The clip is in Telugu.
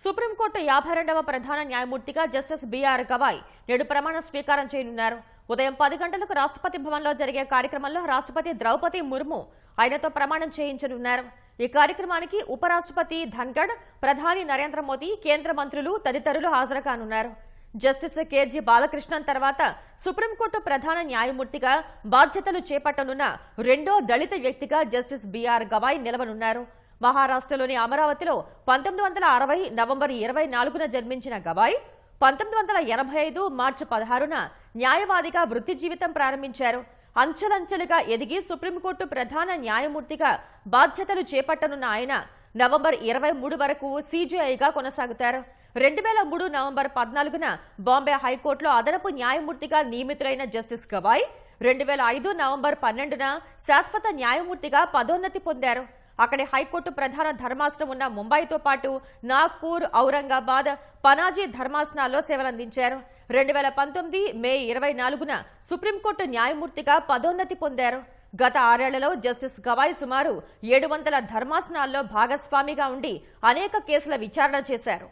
సుప్రీంకోర్టు యాభై రెండవ ప్రధాన న్యాయమూర్తిగా జస్టిస్ బీఆర్ గవాయ్ నేడు ప్రమాణ స్వీకారం చేయనున్నారు. ఉదయం పది గంటలకు రాష్ట్రపతి భవన్లో జరిగే కార్యక్రమంలో రాష్ట్రపతి ద్రౌపది ముర్ము ఆయనతో ప్రమాణం చేయించనున్నారు. ఈ కార్యక్రమానికి ఉపరాష్ట్రపతి ధన్గఢ్ ప్రధాని నరేంద్ర మోదీ కేంద్ర మంత్రులు తదితరులు హాజరు కానున్నారు జస్టిస్ కేజీ బాలకృష్ణన్ తర్వాత సుప్రీంకోర్టు ప్రధాన న్యాయమూర్తిగా బాధ్యతలు చేపట్టనున్న రెండో దళిత వ్యక్తిగా జస్టిస్ బీఆర్ గవాయ్ నిలవనున్నారు. మహారాష్ట్రలోని అమరావతిలో పంతొమ్మిది వందల అరవై నవంబర్ ఇరవై నాలుగున జన్మించిన గవాయ్ పంతొమ్మిది వందల ఎనభై ఐదు మార్చి పదహారున న్యాయవాదిగా వృత్తి జీవితం ప్రారంభించారు. అంచెలంచెలుగా ఎదిగి సుప్రీంకోర్టు ప్రధాన న్యాయమూర్తిగా బాధ్యతలు చేపట్టనున్న ఆయన నవంబర్ ఇరవై మూడు వరకు సీజీఐగా కొనసాగుతారు. రెండు వేల మూడు నవంబర్ పద్నాలుగున బాంబే హైకోర్టులో అదనపు న్యాయమూర్తిగా నియమితులైన జస్టిస్ గవాయ్ రెండు వేల ఐదు నవంబర్ పన్నెండున శాశ్వత న్యాయమూర్తిగా పదోన్నతి పొందారు. అక్కడి హైకోర్టు ప్రధాన ధర్మాసనం ఉన్న ముంబైతో పాటు నాగ్పూర్ ఔరంగాబాద్ పనాజీ ధర్మాసనాల్లో సేవలందించారు. రెండు వేల పంతొమ్మిది మే ఇరవై నాలుగున సుప్రీంకోర్టు న్యాయమూర్తిగా పదోన్నతి పొందారు. గత ఆరేళ్ళలో జస్టిస్ గవాయ్ సుమారు ఏడు వందల ధర్మాసనాల్లో భాగస్వామిగా ఉండి అనేక కేసుల విచారణ చేశారు.